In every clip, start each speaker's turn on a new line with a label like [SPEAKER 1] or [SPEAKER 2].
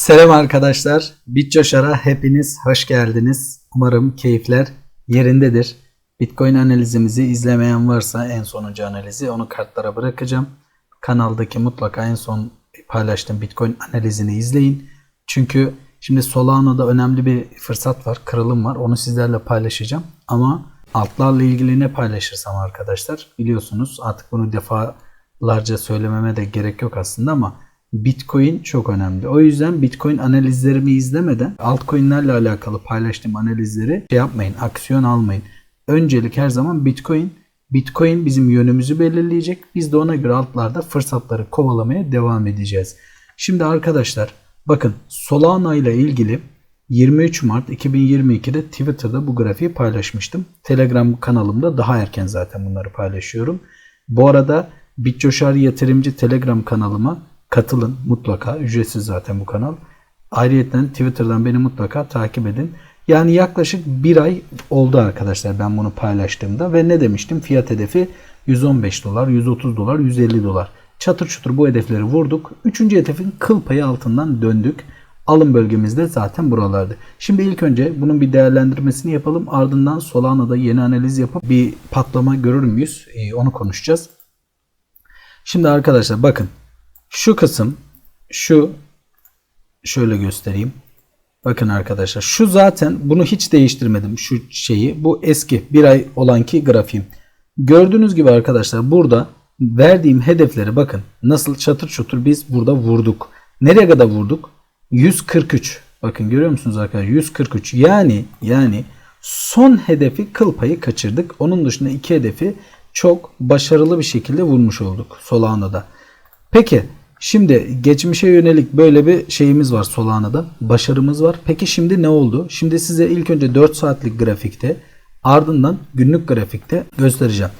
[SPEAKER 1] Selam arkadaşlar. BitCoşar'a hepiniz hoş geldiniz. Umarım keyifler yerindedir. Bitcoin analizimizi izlemeyen varsa en sonuncu analizi onu kartlara bırakacağım. Kanaldaki mutlaka en son paylaştığım Bitcoin analizini izleyin. Çünkü şimdi Solano'da önemli bir fırsat var, kırılım var. Onu sizlerle paylaşacağım. Ama altlarla ilgili ne paylaşırsam arkadaşlar biliyorsunuz artık bunu defalarca söylememe de gerek yok aslında ama Bitcoin çok önemli. O yüzden Bitcoin analizlerimi izlemeden altcoin'lerle alakalı paylaştığım analizleri şey yapmayın, aksiyon almayın. Öncelik her zaman Bitcoin. Bitcoin bizim yönümüzü belirleyecek. Biz de ona göre altlarda fırsatları kovalamaya devam edeceğiz. Şimdi arkadaşlar bakın Solana ile ilgili 23 Mart 2022'de Twitter'da bu grafiği paylaşmıştım. Telegram kanalımda daha erken zaten bunları paylaşıyorum. Bu arada BitCoşar yatırımcı Telegram kanalıma katılın mutlaka. Ücretsiz zaten bu kanal. Ayrıca Twitter'dan beni mutlaka takip edin. Yani yaklaşık bir ay oldu arkadaşlar ben bunu paylaştığımda ve ne demiştim? Fiyat hedefi 115 dolar, 130 dolar, 150 dolar. Çatır çutur bu hedefleri vurduk. Üçüncü hedefin kıl payı altından döndük. Alım bölgemizde zaten buralardı. Şimdi ilk önce bunun bir değerlendirmesini yapalım. Ardından Solana'da yeni analiz yapıp bir patlama görür müyüz? Ee, onu konuşacağız. Şimdi arkadaşlar bakın şu kısım şu şöyle göstereyim. Bakın arkadaşlar şu zaten bunu hiç değiştirmedim şu şeyi. Bu eski bir ay olanki grafiğim. Gördüğünüz gibi arkadaşlar burada verdiğim hedefleri bakın nasıl çatır çutur biz burada vurduk. Nereye kadar vurduk? 143. Bakın görüyor musunuz arkadaşlar? 143. Yani yani son hedefi kıl payı kaçırdık. Onun dışında iki hedefi çok başarılı bir şekilde vurmuş olduk Solana'da. Peki Şimdi geçmişe yönelik böyle bir şeyimiz var Solana'da. Başarımız var. Peki şimdi ne oldu? Şimdi size ilk önce 4 saatlik grafikte ardından günlük grafikte göstereceğim.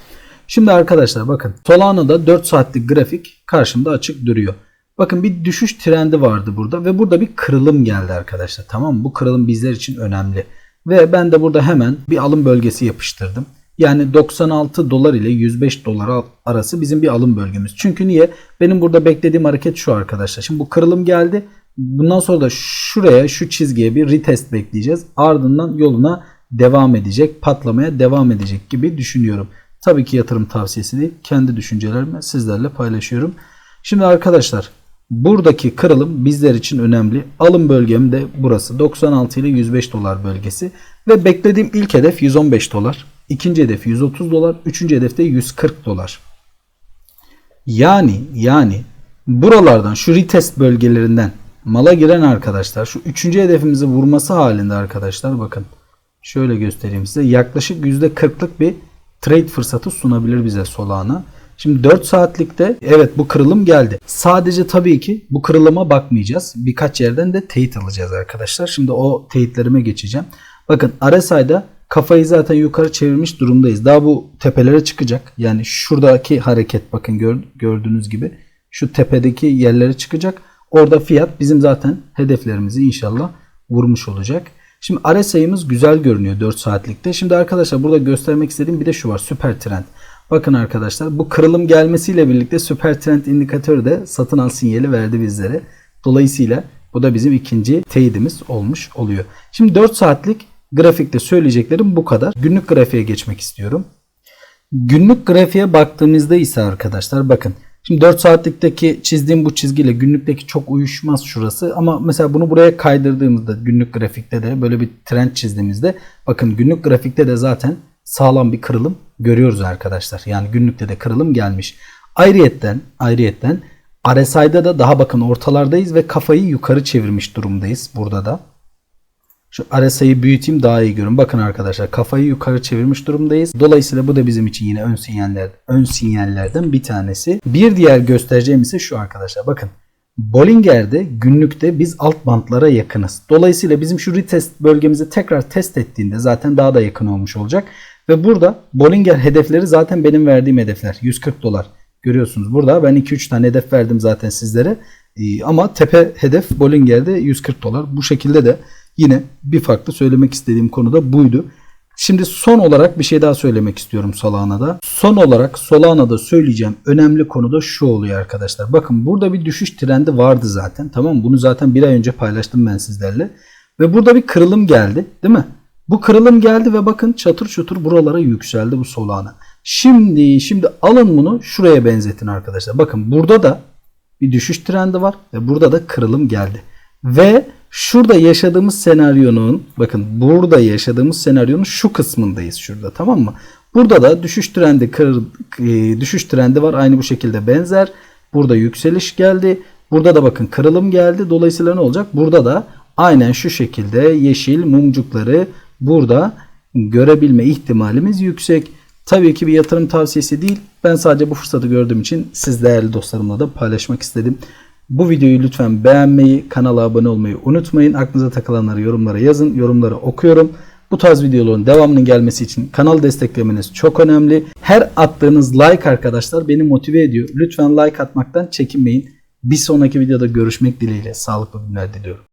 [SPEAKER 1] Şimdi arkadaşlar bakın Solana'da 4 saatlik grafik karşımda açık duruyor. Bakın bir düşüş trendi vardı burada ve burada bir kırılım geldi arkadaşlar. Tamam mı? Bu kırılım bizler için önemli. Ve ben de burada hemen bir alım bölgesi yapıştırdım. Yani 96 dolar ile 105 dolar arası bizim bir alım bölgemiz. Çünkü niye? Benim burada beklediğim hareket şu arkadaşlar. Şimdi bu kırılım geldi. Bundan sonra da şuraya şu çizgiye bir retest bekleyeceğiz. Ardından yoluna devam edecek, patlamaya devam edecek gibi düşünüyorum. Tabii ki yatırım tavsiyesi değil. Kendi düşüncelerimi sizlerle paylaşıyorum. Şimdi arkadaşlar buradaki kırılım bizler için önemli. Alım bölgem de burası. 96 ile 105 dolar bölgesi. Ve beklediğim ilk hedef 115 dolar. İkinci hedef 130 dolar. Üçüncü hedefte 140 dolar. Yani yani buralardan şu retest bölgelerinden mala giren arkadaşlar şu üçüncü hedefimizi vurması halinde arkadaşlar bakın şöyle göstereyim size yaklaşık %40'lık bir trade fırsatı sunabilir bize Solana. Şimdi 4 saatlikte evet bu kırılım geldi. Sadece tabii ki bu kırılıma bakmayacağız. Birkaç yerden de teyit alacağız arkadaşlar. Şimdi o teyitlerime geçeceğim. Bakın RSI'da kafayı zaten yukarı çevirmiş durumdayız. Daha bu tepelere çıkacak. Yani şuradaki hareket bakın gördüğünüz gibi şu tepedeki yerlere çıkacak. Orada fiyat bizim zaten hedeflerimizi inşallah vurmuş olacak. Şimdi RSI'miz güzel görünüyor 4 saatlikte. Şimdi arkadaşlar burada göstermek istediğim bir de şu var. Süper trend. Bakın arkadaşlar bu kırılım gelmesiyle birlikte süper trend indikatörü de satın al sinyali verdi bizlere. Dolayısıyla bu da bizim ikinci teyidimiz olmuş oluyor. Şimdi 4 saatlik Grafikte söyleyeceklerim bu kadar. Günlük grafiğe geçmek istiyorum. Günlük grafiğe baktığımızda ise arkadaşlar bakın. Şimdi 4 saatlikteki çizdiğim bu çizgiyle günlükteki çok uyuşmaz şurası. Ama mesela bunu buraya kaydırdığımızda günlük grafikte de böyle bir trend çizdiğimizde bakın günlük grafikte de zaten sağlam bir kırılım görüyoruz arkadaşlar. Yani günlükte de kırılım gelmiş. Ayrıyetten, ayrıyetten RSI'da da daha bakın ortalardayız ve kafayı yukarı çevirmiş durumdayız burada da. Şu RSI'yi büyüteyim daha iyi görün. Bakın arkadaşlar kafayı yukarı çevirmiş durumdayız. Dolayısıyla bu da bizim için yine ön sinyaller ön sinyallerden bir tanesi. Bir diğer göstereceğim ise şu arkadaşlar. Bakın Bollinger'de günlükte biz alt bantlara yakınız. Dolayısıyla bizim şu retest bölgemizi tekrar test ettiğinde zaten daha da yakın olmuş olacak. Ve burada Bollinger hedefleri zaten benim verdiğim hedefler. 140 dolar. Görüyorsunuz burada ben 2-3 tane hedef verdim zaten sizlere. Ee, ama tepe hedef Bollinger'de 140 dolar. Bu şekilde de Yine bir farklı söylemek istediğim konu da buydu. Şimdi son olarak bir şey daha söylemek istiyorum Solana'da. Son olarak Solana'da söyleyeceğim önemli konu da şu oluyor arkadaşlar. Bakın burada bir düşüş trendi vardı zaten. Tamam? Bunu zaten bir ay önce paylaştım ben sizlerle. Ve burada bir kırılım geldi değil mi? Bu kırılım geldi ve bakın çatır çutur buralara yükseldi bu Solana. Şimdi şimdi alın bunu şuraya benzetin arkadaşlar. Bakın burada da bir düşüş trendi var ve burada da kırılım geldi. Ve şurada yaşadığımız senaryonun bakın burada yaşadığımız senaryonun şu kısmındayız şurada tamam mı? Burada da düşüş trendi kır, e, düşüş trendi var aynı bu şekilde benzer. Burada yükseliş geldi. Burada da bakın kırılım geldi. Dolayısıyla ne olacak? Burada da aynen şu şekilde yeşil mumcukları burada görebilme ihtimalimiz yüksek. Tabii ki bir yatırım tavsiyesi değil. Ben sadece bu fırsatı gördüğüm için siz değerli dostlarımla da paylaşmak istedim. Bu videoyu lütfen beğenmeyi, kanala abone olmayı unutmayın. Aklınıza takılanları yorumlara yazın. Yorumları okuyorum. Bu tarz videoların devamının gelmesi için kanal desteklemeniz çok önemli. Her attığınız like arkadaşlar beni motive ediyor. Lütfen like atmaktan çekinmeyin. Bir sonraki videoda görüşmek dileğiyle. Sağlıklı günler diliyorum.